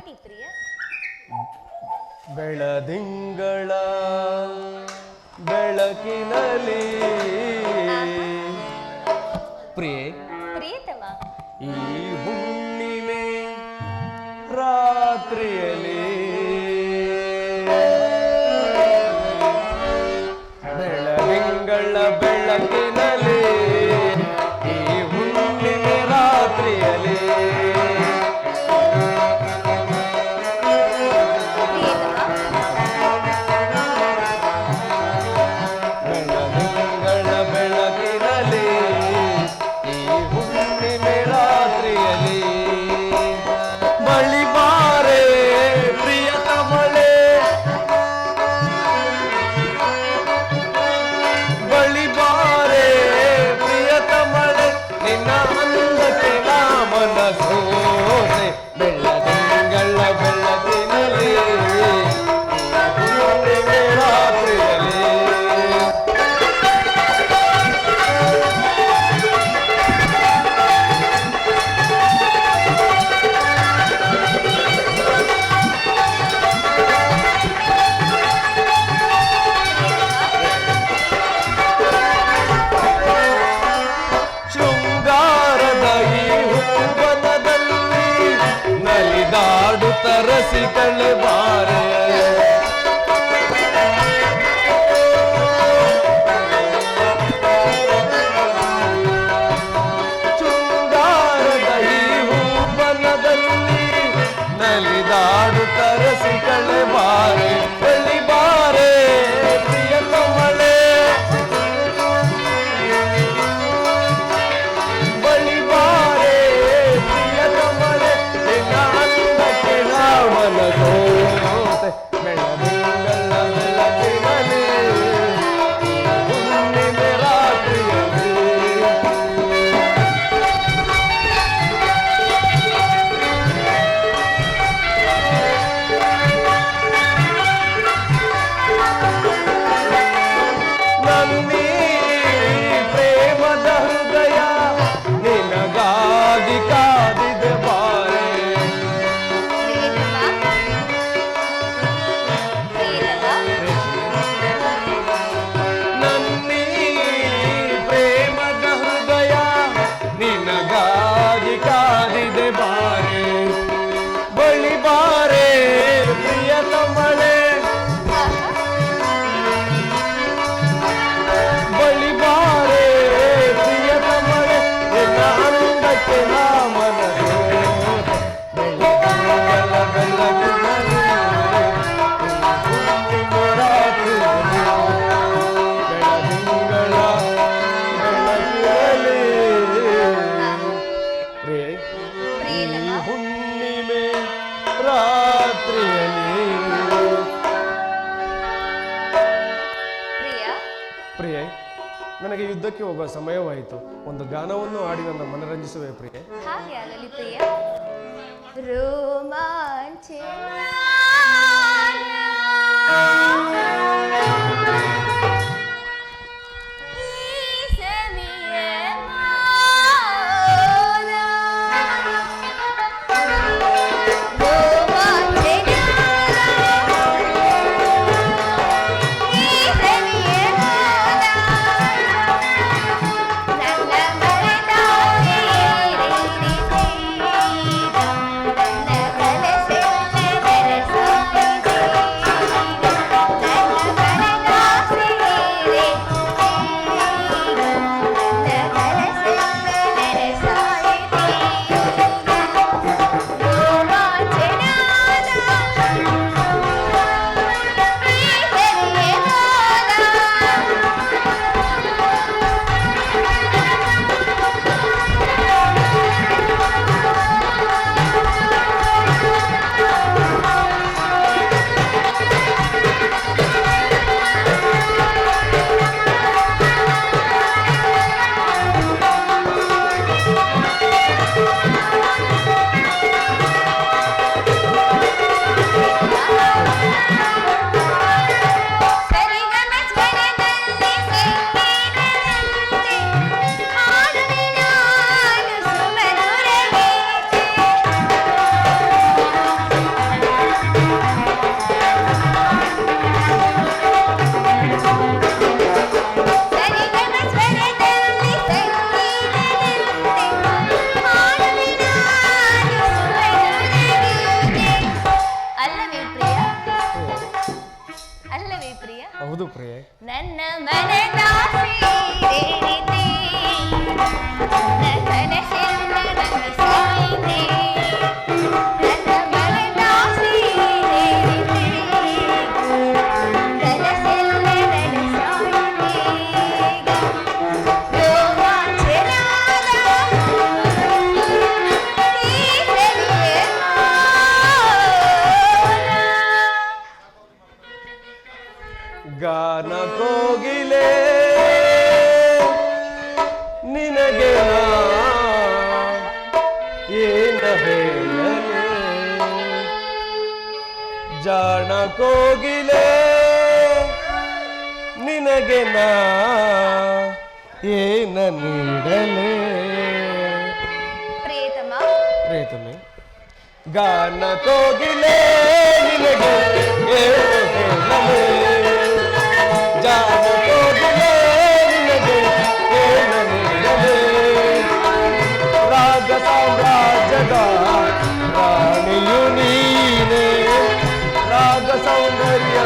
ಹಾಡಿ ಪ್ರಿಯ ಬೆಳದಿಂಗಳ ಬೆಳಕಿನಲ್ಲಿ ಪ್ರೇ ಪ್ರಿಯತಮ. ಈ ಹುಣ್ಣಿಮೆ ರಾತ್ರಿಯಲ್ಲಿ ऐसी कर ಪ್ರಿಯೆ ನನಗೆ ಯುದ್ಧಕ್ಕೆ ಹೋಗುವ ಸಮಯವಾಯಿತು. ಒಂದು ಗಾನವನ್ನು ಆಡಿ ನನ್ನ ಮನರಂಜಿಸುವೆ ಪ್ರಿಯೆ. ಹಾಗೆ ಗಾನ ಕೋಗಿಲೆ ನಿನಗೆ ಏನ ಜಾಣ ಕೋಗಿಲೆ ನಿನಗೆ ನಾ ಏನ ನೀಡಲೆ? ಪ್ರೇತಮ ಪ್ರೇತಮೆ ಗಾನ ಕೋಗಿಲೆ ನಿನಗೆ ಏನ ಹೇಳಲೇ? రాగా రాణియు నీనే రాగ సౌందర్య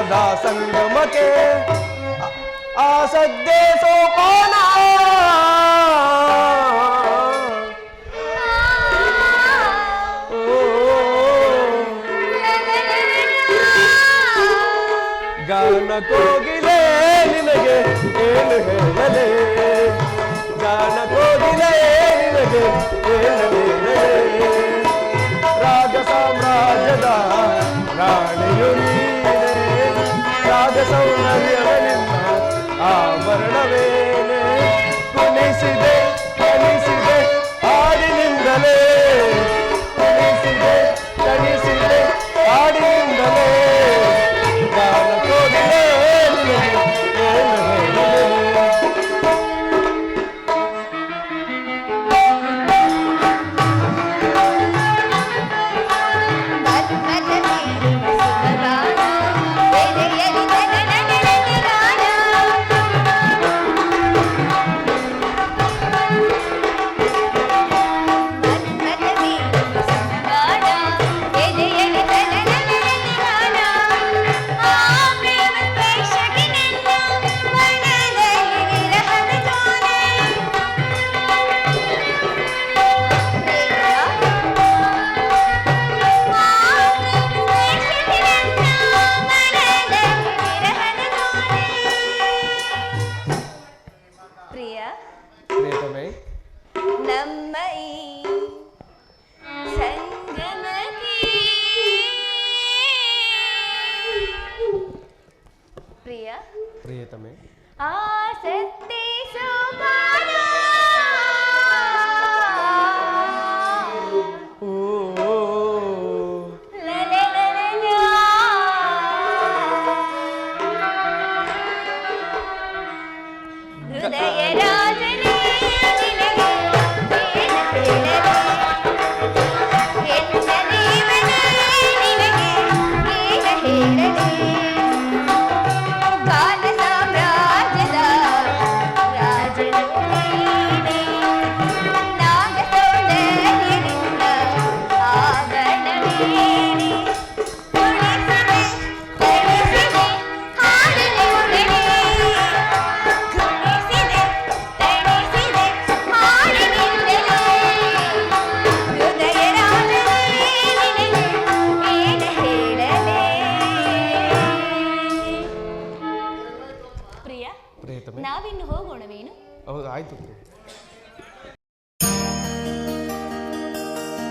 संगम के आसदेशो पाना